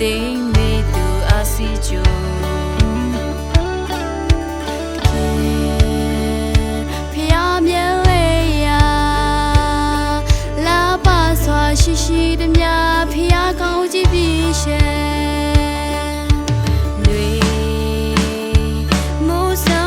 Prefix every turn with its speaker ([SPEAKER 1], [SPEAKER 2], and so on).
[SPEAKER 1] သိမ်းမေသူအာစီဂျိုဖျားမြဲလေးယာလာပါစွာရှိရှိတည်းများဖျားကောင်းကြည့်ပြီးရှယ်တွေမိုးဆော